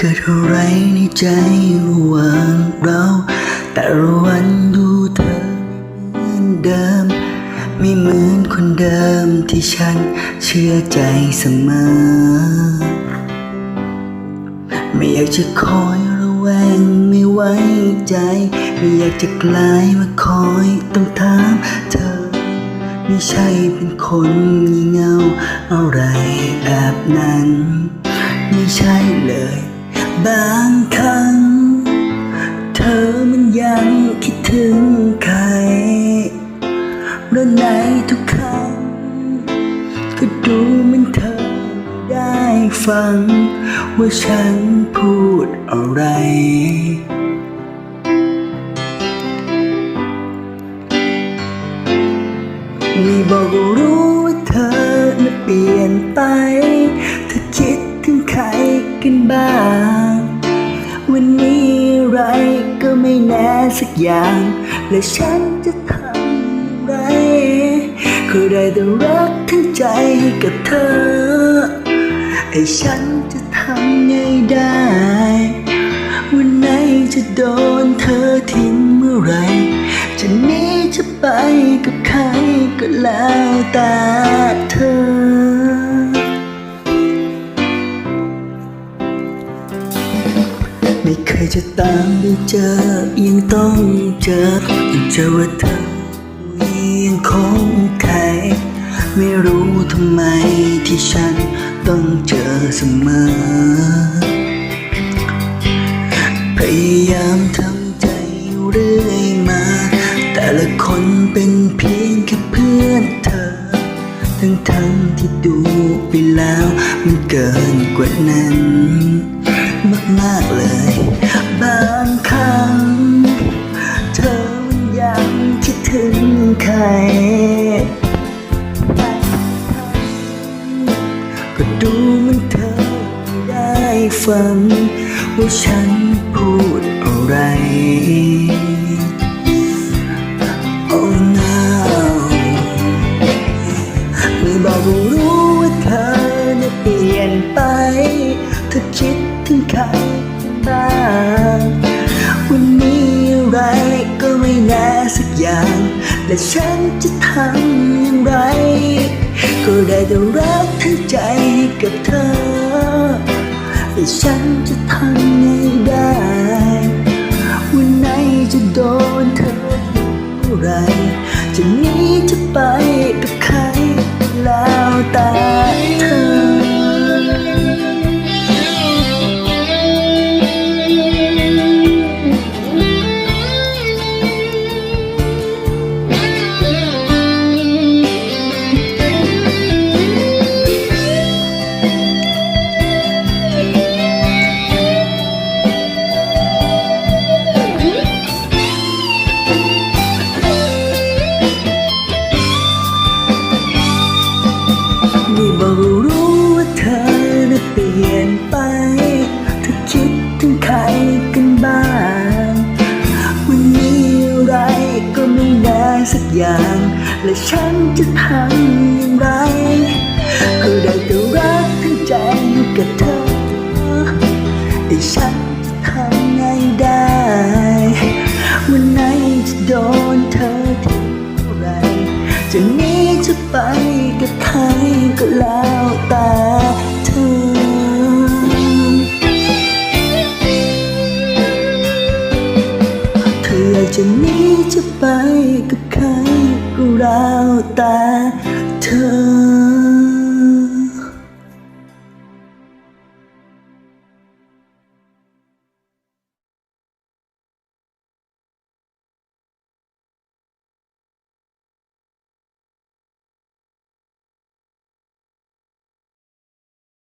เกิดอะไรในใจระหว่างเรา แต่ละวันดูเธอเหมือนเดิม ไม่เหมือนคนเดิมที่ฉันเชื่อใจเสมอ ไม่อยากจะคอยระแวงไม่ไว้ใจ ไม่อยากจะกลายมาคอยต้องถามเธอ ไม่ใช่เป็นคนงี่เง่าอะไรแบบนั้น ไม่ใช่เลย บางครั้ง เธอมันยังคิดถึงใครแล้วในทุกครั้งก็ดูเหมันเธอได้ฟัง ว่าฉันพูดอะไรม่บอกรู้ว่าเธอน่ะเปลี่ยนไป เธอคิดถึงใครกันบ้าง สักอย่าง และฉันจะทำไรก็ได้แต่รักทั้งใจให้กับเธอ ไอ้ฉันจะทำไงได้ วันไหนจะโดนเธอทิ้งเมื่อไร จะหนี้จะไปกับใครก็แล้วแต่เธอ ไม่เคยจะตามไปเจอ ยังต้องเจอยังเจอว่าเธอยังคงใครไม่รู้ทำไมที่ฉันต้องเจอเสมอ พยายามทำใจเรื่อยมา แต่ละคนเป็นเพียงแค่เพื่อนเธอ ทั้งทั้งที่ดูไปแล้วมันเกินกว่านั้น มาก ๆ เลย บางครั้ง เธอมันยังคิดถึงใครก็ดูเหมันเธอได้ฟัง ว่าฉันพูดอะไร สักอย่าง และฉันจะทำอย่างไร ก็ได้แต่รักทั้งใจกับเธอและฉันจะทำไงได้วันไหนจะโดนเธอเมื่อไร จะหนีจะไปกับใครแล้วแต่ ไม่บอกรู้ว่าเธอน่ะเปลี่ยนไป เธอคิดถึงใครกันบ้าง วันนี้อะไรก็ไม่แน่สักอย่าง และฉันจะทำอย่างไรก็ได้แต่รักทั้งใจกับเธอแต่ฉันจะทำไงได้ วันไหนจะโดนเธอทิ้งเมื่อไรจะนี้จะไปกับใคร จะนี้จะไปกับใครก็ราวแต่เธอ